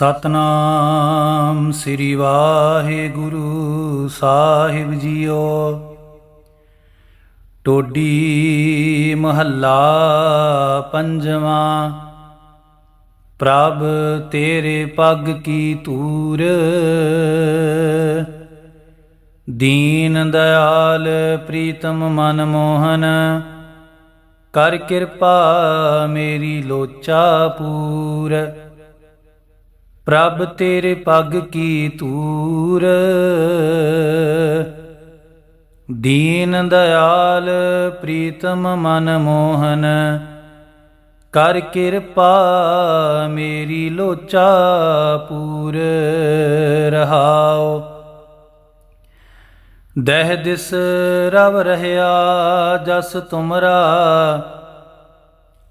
ਸਤਨਾਮ ਸ੍ਰੀ ਵਾਹਿਗੁਰੂ ਸਾਹਿਬ ਜੀਓ। ਟੋਡੀ ਮਹੱਲਾ ਪੰਜਵਾਂ, ਪ੍ਰਭ ਤੇਰੇ ਪੱਗ ਕੀ ਤੂਰ ਦੀਨ ਦਇਆਲ ਪ੍ਰੀਤਮ ਮਨ ਮੋਹਨ, ਕਰ ਕਿਰਪਾ ਮੇਰੀ ਲੋਚਾ ਪੂਰ। ਪ੍ਰਭ ਤੇਰੇ ਪੱਗ ਕੀ ਤੂਰ ਦੀਨ ਦਇਆਲ ਪ੍ਰੀਤਮ ਮਨ ਮੋਹਨ। ਕਰ ਕਿਰਪਾ ਮੇਰੀ ਲੋਚਾ ਪੂਰ ਰਹਾਓ ਦਹਿ ਦਿਸ ਰਵ ਰਹਿਆ ਜਸ ਤੁਮਰਾ।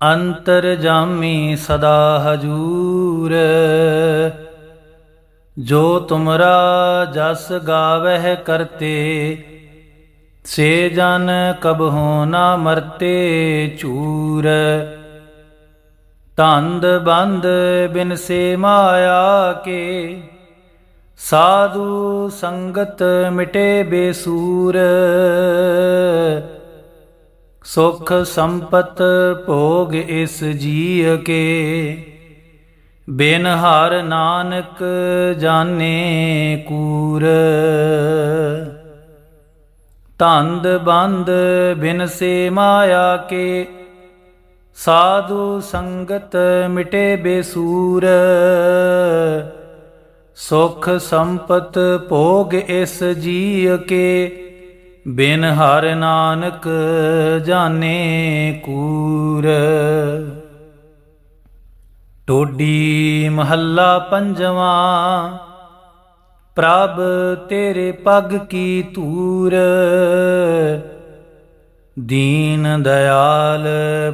ਅੰਤਰ ਜਾਮੀ ਸਦਾ ਹਜੂਰ। ਜੋ ਤੁਮਰਾ ਜਸ ਗਾਵਹਿ ਕਰਤੇ, ਸੇ ਜਨ ਕਬਹੁ ਨਾ ਮਰਤੇ ਚੂਰ। ਤੰਦ ਬੰਦ ਬਿਨ ਸੇ ਮਾਇਆ ਕੇ, ਸਾਧੂ ਸੰਗਤ ਮਿਟੇ ਬੇਸੂਰ। ਸੁਖ ਸੰਪਤ ਭੋਗ ਇਸ ਜੀਅ ਕੇ। ਬਿਨ ਹਰ ਨਾਨਕ ਜਾਣੇ ਕੂਰ। ਤੰਦ ਬੰਦ ਬਿਨ ਸੇ ਮਾਇਆ ਕੇ ਸਾਧੂ ਸੰਗਤ ਮਿਟੇ ਬੇਸੂਰ। ਸੁਖ ਸੰਪਤ ਭੋਗ ਇਸ ਜੀਅ ਕੇ। ਬਿਨ ਹਰ ਨਾਨਕ ਜਾਣੇ ਕੂਰ। ਟੋਡੀ ਮਹੱਲਾ ਪੰਜਵਾਂ, ਪ੍ਰਭ ਤੇਰੇ ਪੱਗ ਕੀ ਤੂਰ ਦੀਨ ਦਇਆਲ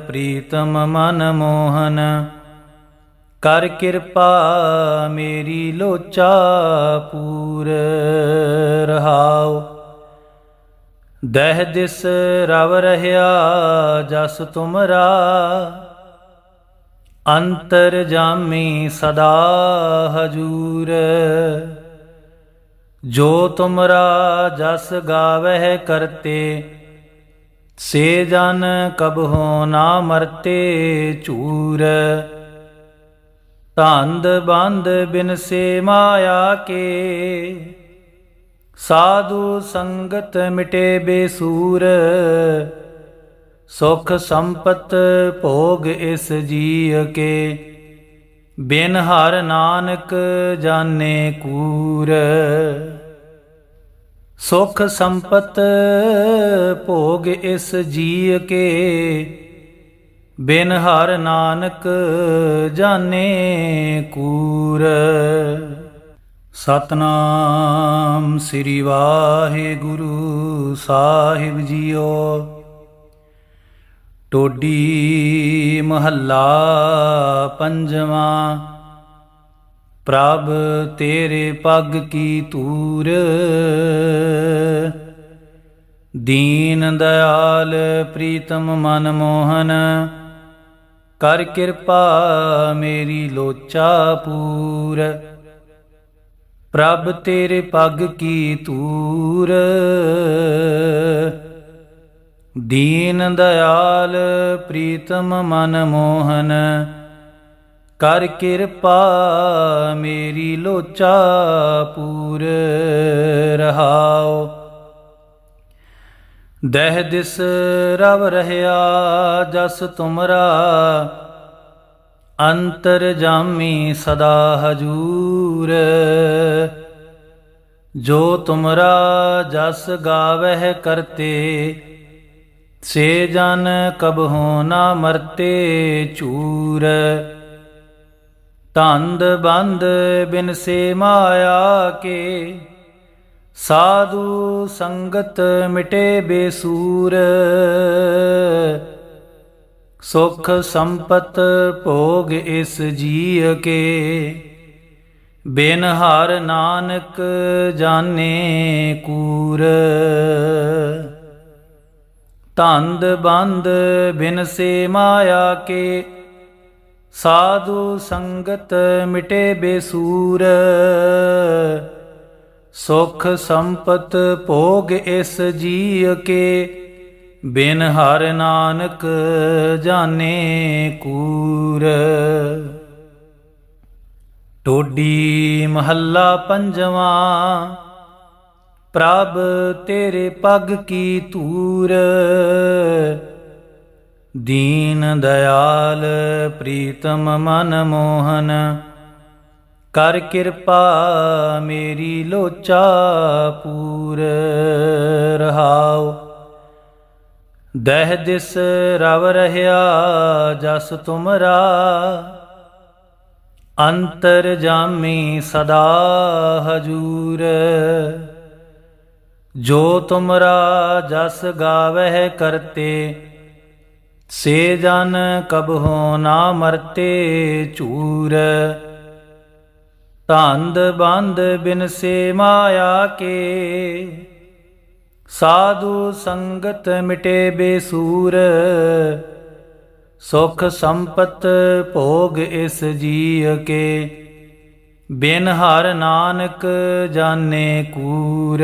ਪ੍ਰੀਤਮ ਮਨ ਮੋਹਨ, ਕਰ ਕਿਰਪਾ ਮੇਰੀ ਲੋਚਾ ਪੂਰ। ਰਹਾਉ ਦਹਿ ਦਿਸ ਰਵ ਰਹਿਆ ਜਸ ਤੁਮਰਾ, ਅੰਤਰ ਜਾਮੀ ਸਦਾ ਹਜੂਰ। ਜੋ ਤੁਮਰਾ ਜਸ ਗਾਵਹਿ ਕਰਤੇ, ਸੇ ਜਨ ਕਬਹੁ ਨਾ ਮਰਤੇ ਝੂਰ। ਧੰਦ ਬੰਦ ਬਿਨ ਸੇ ਮਾਇਆ ਕੇ ਸਾਧੂ ਸੰਗਤ ਮਿਟੇ ਬੇਸੂਰ, ਸੁਖ ਸੰਪਤ ਭੋਗ ਇਸ ਜੀਅ ਕੇ। ਬਿਨ ਹਰ ਨਾਨਕ ਜਾਣੇ ਕੂਰ। ਸੁਖ ਸੰਪਤ ਭੋਗ ਇਸ ਜੀਅ ਕੇ। ਬਿਨ ਹਰ ਨਾਨਕ ਜਾਣੇ ਕੂਰ। ਸਤਨਾਮ ਸ੍ਰੀ ਵਾਹਿਗੁਰੂ ਸਾਹਿਬ ਜੀਓ। ਟੋਡੀ ਮਹੱਲਾ ਪੰਜਵਾਂ, ਪ੍ਰਭ ਤੇਰੇ ਪੱਗ ਕੀ ਤੂਰ ਦੀਨ ਦਇਆਲ ਪ੍ਰੀਤਮ ਮਨ ਮੋਹਨ, ਕਰ ਕਿਰਪਾ ਮੇਰੀ ਲੋਚਾ ਪੂਰ। ਪ੍ਰਭ ਤੇਰੇ ਪੱਗ ਕੀ ਤੂਰ ਦੀਨ ਦਇਆਲ ਪ੍ਰੀਤਮ ਮਨ ਮੋਹਨ। ਕਰ ਕਿਰਪਾ ਮੇਰੀ ਲੋਚਾ ਪੂਰ ਰਹਾਓ ਦਹਿ ਦਿਸ ਰਵ ਰਹਿਆ ਜਸ ਤੁਮਰਾ। ਅੰਤਰ ਜਾਮੀ ਸਦਾ ਹਜੂਰ। ਜੋ ਤੁਮਰਾ ਜਸ ਗਾਵਹਿ ਕਰਤੇ, ਸੇ ਜਨ ਕਬਹੁ ਨਾ ਮਰਤੇ ਚੂਰ। ਤੰਦ ਬੰਦ ਬਿਨ ਸੇ ਮਾਇਆ ਕੇ, ਸਾਧੂ ਸੰਗਤ ਮਿਟੇ ਬੇਸੂਰ। ਸੁਖ ਸੰਪਤ ਭੋਗ ਇਸ ਜੀਅ ਕੇ ਬਿਨ ਹਰ ਨਾਨਕ ਜਾਣੇ ਕੂਰ। ਤੰਦ ਬੰਦ ਬਿਨ ਸੇ ਮਾਇਆ ਕੇ। ਸਾਧੂ ਸੰਗਤ ਮਿਟੇ ਬੇਸੂਰ। ਸੁਖ ਸੰਪਤ ਭੋਗ ਇਸ ਜੀਅ ਕੇ ਬਿਨ ਹਰ ਨਾਨਕ ਜਾਣੇ ਕੂਰ। ਟੋਡੀ ਮਹੱਲਾ ਪੰਜਵਾਂ, ਪ੍ਰਭ ਤੇਰੇ ਪੱਗ ਕੀ ਤੂਰ ਦੀਨ ਦਇਆਲ ਪ੍ਰੀਤਮ ਮਨ ਮੋਹਨ, ਕਰ ਕਿਰਪਾ ਮੇਰੀ ਲੋਚਾ ਪੂਰ। ਰਹਾਉ ਦਹਿ ਦਿਸ ਰਵ ਰਹਿਆ ਜਸ ਤੁਮਰਾ, ਅੰਤਰ ਜਾਮੀ ਸਦਾ ਹਜੂਰ। ਜੋ ਤੁਮਰਾ ਜਸ ਗਾਵਹਿ ਕਰਤੇ, ਸੇ ਜਨ ਕਬਹੁ ਨਾ ਮਰਤੇ ਝੂਰ। ਧੰਦ ਬੰਦ ਬਿਨ ਸੇ ਮਾਇਆ ਕੇ ਸਾਧੂ ਸੰਗਤ ਮਿਟੇ ਬੇਸੂਰ, ਸੁਖ ਸੰਪਤ ਭੋਗ ਇਸ ਜੀਅ ਕੇ। ਬਿਨ ਹਰ ਨਾਨਕ ਜਾਣੇ ਕੂਰ।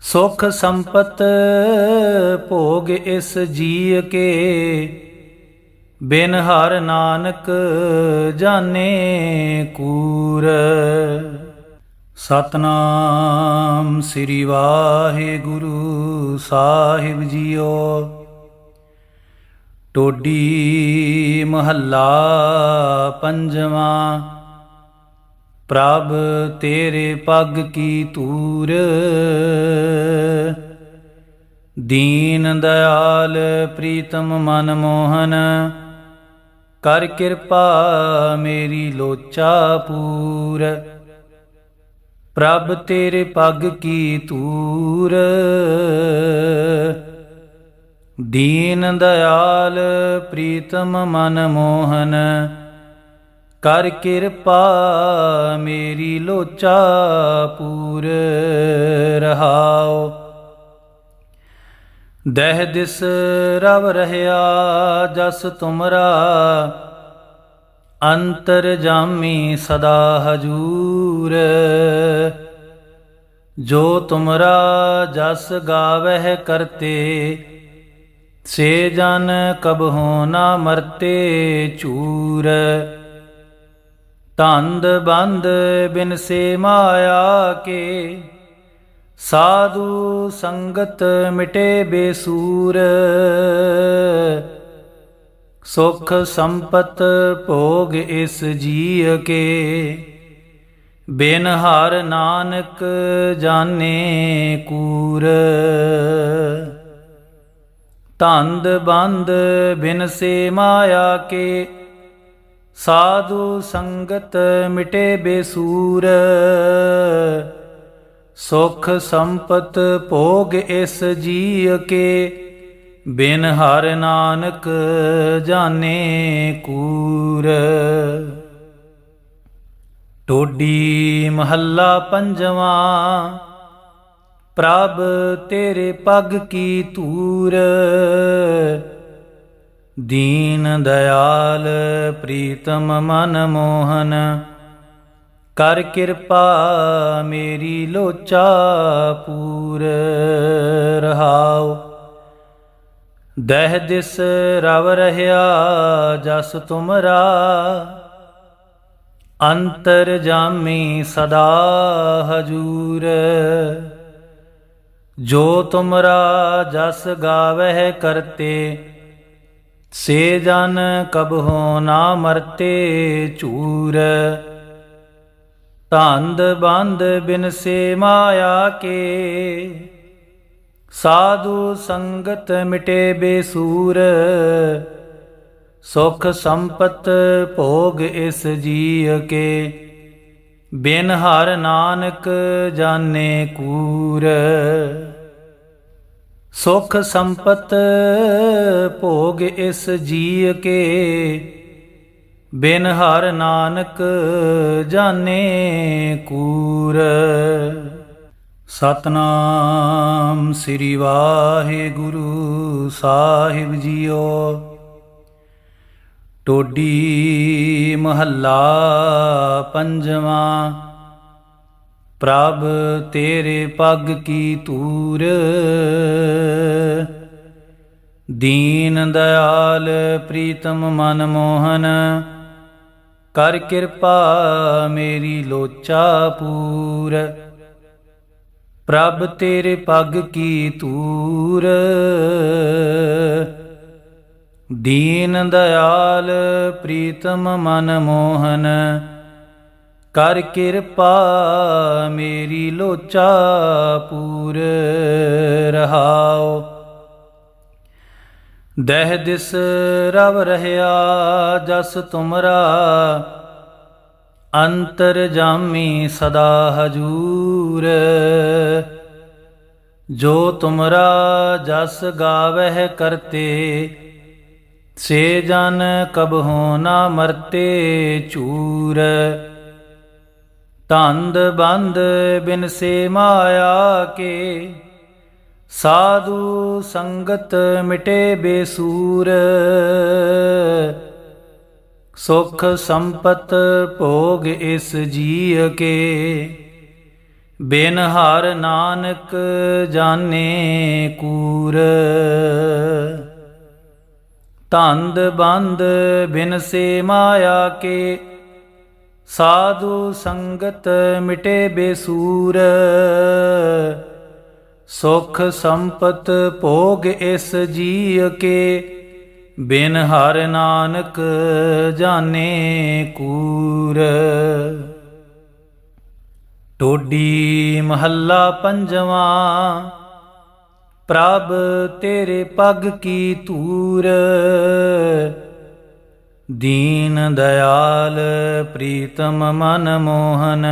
ਸੁਖ ਸੰਪਤ ਭੋਗ ਇਸ ਜੀਅ ਕੇ। ਬਿਨ ਹਰ ਨਾਨਕ ਜਾਣੇ ਕੂਰ। ਸਤਨਾਮ ਸ੍ਰੀ ਵਾਹਿਗੁਰੂ ਸਾਹਿਬ ਜੀਓ। ਟੋਡੀ ਮਹੱਲਾ ਪੰਜਵਾਂ, ਪ੍ਰਭ ਤੇਰੇ ਪੱਗ ਕੀ ਤੂਰ ਦੀਨ ਦਇਆਲ ਪ੍ਰੀਤਮ ਮਨ ਮੋਹਨ, ਕਰ ਕਿਰਪਾ ਮੇਰੀ ਲੋਚਾ ਪੂਰ। ਪ੍ਰਭ ਤੇਰੇ ਪੱਗ ਕੀ ਤੂਰ ਦੀਨ ਦਇਆਲ ਪ੍ਰੀਤਮ ਮਨ ਮੋਹਨ। ਕਰ ਕਿਰਪਾ ਮੇਰੀ ਲੋਚਾ ਪੂਰ ਰਹਾਓ ਦਹਿ ਦਿਸ ਰਵ ਰਹਿਆ ਜਸ ਤੁਮਰਾ। ਅੰਤਰ ਜਾਮੀ ਸਦਾ ਹਜੂਰ। ਜੋ ਤੁਮਰਾ ਜਸ ਗਾਵਹਿ ਕਰਤੇ, ਸੇ ਜਨ ਕਬਹੁ ਨਾ ਮਰਤੇ ਚੂਰ। ਤੰਦ ਬੰਦ ਬਿਨ ਸੇ ਮਾਇਆ ਕੇ, ਸਾਧੂ ਸੰਗਤ ਮਿਟੇ ਬੇਸੂਰ। ਸੁਖ ਸੰਪਤ ਭੋਗ ਇਸ ਜੀਅ ਕੇ ਬਿਨ ਹਰ ਨਾਨਕ ਜਾਣੇ ਕੂਰ। ਧੰਦ ਬੰਦ ਬਿਨ ਸੇ ਮਾਇਆ ਕੇ ਸਾਧੂ ਸੰਗਤ ਮਿਟੇ ਬੇਸੂਰ। ਸੁਖ ਸੰਪਤ ਭੋਗ ਇਸ ਜੀਅ ਕੇ ਬਿਨ ਹਰ ਨਾਨਕ ਜਾਣੇ ਕੂਰ। ਟੋਡੀ ਮਹੱਲਾ ਪੰਜਵਾਂ, ਪ੍ਰਭ ਤੇਰੇ ਪੱਗ ਕੀ ਤੂਰ ਦੀਨ ਦਇਆਲ ਪ੍ਰੀਤਮ ਮਨ ਮੋਹਨ, ਕਰ ਕਿਰਪਾ ਮੇਰੀ ਲੋਚਾ ਪੂਰ। ਰਹਾਉ ਦਹਿ ਦਿਸ ਰਵ ਰਹਿਆ ਜਸ ਤੁਮਰਾ। ਅੰਤਰ ਜਾਮੀ ਸਦਾ ਹਜੂਰ। ਜੋ ਤੁਮਰਾ ਜਸ ਗਾਵਹਿ ਕਰਤੇ, ਸੇ ਜਨ ਕਬਹੁ ਨਾ ਮਰਤੇ ਝੂਰ। ਧੰਦ ਬੰਦ ਬਿਨ ਸੇ ਮਾਇਆ ਕੇ ਸਾਧੂ ਸੰਗਤ ਮਿਟੇ ਬੇਸੂਰ, ਸੁਖ ਸੰਪਤ ਭੋਗ ਇਸ ਜੀਅ ਕੇ। ਬਿਨ ਹਰ ਨਾਨਕ ਜਾਣੇ ਕੂਰ। ਸੁਖ ਸੰਪਤ ਭੋਗ ਇਸ ਜੀਅ ਕੇ। ਬਿਨ ਹਰ ਨਾਨਕ ਜਾਣੇ ਕੂਰ। ਸਤਨਾਮ ਸ੍ਰੀ ਵਾਹਿਗੁਰੂ ਸਾਹਿਬ ਜੀਓ। ਟੋਡੀ ਮਹੱਲਾ ਪੰਜਵਾਂ, ਪ੍ਰਭ ਤੇਰੇ ਪੱਗ ਕੀ ਤੂਰ ਦੀਨ ਦਇਆਲ ਪ੍ਰੀਤਮ ਮਨ ਮੋਹਨ, ਕਰ ਕਿਰਪਾ ਮੇਰੀ ਲੋਚਾ ਪੂਰ। ਪ੍ਰਭ ਤੇਰੇ ਪੱਗ ਕੀ ਤੂਰ ਦੀਨ ਦਇਆਲ ਪ੍ਰੀਤਮ ਮਨ ਮੋਹਨ। ਕਰ ਕਿਰਪਾ ਮੇਰੀ ਲੋਚਾ ਪੂਰ ਰਹਾਓ ਦਹਿ ਦਿਸ ਰਵ ਰਹਿਆ ਜਸ ਤੁਮਰਾ। ਅੰਤਰ ਜਾਮੀ ਸਦਾ ਹਜੂਰ। ਜੋ ਤੁਮਰਾ ਜਸ ਗਾਵਹਿ ਕਰਤੇ, ਸੇ ਜਨ ਕਬਹੁ ਨਾ ਮਰਤੇ ਚੂਰ ਤੰਦ ਬੰਦ ਬਿਨ ਸੇ ਮਾਇਆ ਕੇ, ਸਾਧੂ ਸੰਗਤ ਮਿਟੇ ਬੇਸੂਰ। ਸੁਖ ਸੰਪਤ ਭੋਗ ਇਸ ਜੀਅ ਕੇ। ਬਿਨ ਹਰ ਨਾਨਕ ਜਾਣੇ ਕੂਰ। ਧੰਦ ਬੰਦ ਬਿਨ ਸੇ ਮਾਇਆ ਕੇ। ਸਾਧੂ ਸੰਗਤ ਮਿਟੇ ਬੇਸੂਰ। ਸੁਖ ਸੰਪਤ ਭੋਗ ਇਸ ਜੀਅ ਕੇ। ਬਿਨ ਹਰ ਨਾਨਕ ਜਾਣੇ ਕੂਰ। ਟੋਡੀ ਮਹੱਲਾ ਪੰਜਵਾਂ, ਪ੍ਰਭ ਤੇਰੇ ਪੱਗ ਕੀ ਤੂਰ ਦੀਨ ਦਇਆਲ ਪ੍ਰੀਤਮ ਮਨ ਮੋਹਨ,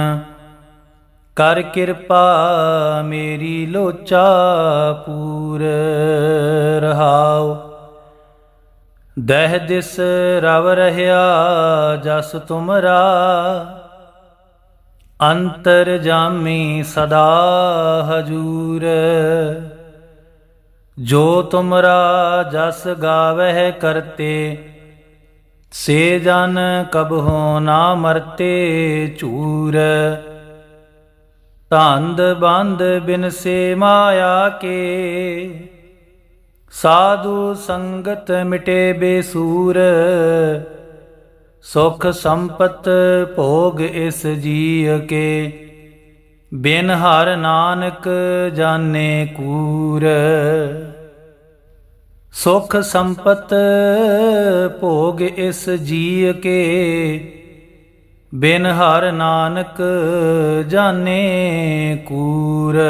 ਕਰ ਕਿਰਪਾ ਮੇਰੀ ਲੋਚਾ ਪੂਰ। ਰਹਾਉ ਦਹਿ ਦਿਸ ਰਵ ਰਹਿਆ ਜਸ ਤੁਮਰਾ। ਅੰਤਰ ਜਾਮੀ ਸਦਾ ਹਜੂਰ। ਜੋ ਤੁਮਰਾ ਜਸ ਗਾਵਹਿ ਕਰਤੇ, ਸੇ ਜਨ ਕਬਹੁ ਨਾ ਮਰਤੇ ਝੂਰ। ਧੰਦ ਬੰਦ ਬਿਨ ਸੇ ਮਾਇਆ ਕੇ ਸਾਧੂ ਸੰਗਤ ਮਿਟੇ ਬੇਸੂਰ, ਸੁਖ ਸੰਪਤ ਭੋਗ ਇਸ ਜੀਅ ਕੇ। ਬਿਨ ਹਰ ਨਾਨਕ ਜਾਣੇ ਕੂਰ। ਸੁਖ ਸੰਪਤ ਭੋਗ ਇਸ ਜੀਅ ਕੇ। ਬਿਨ ਹਰ ਨਾਨਕ ਜਾਣੇ ਕੂਰ।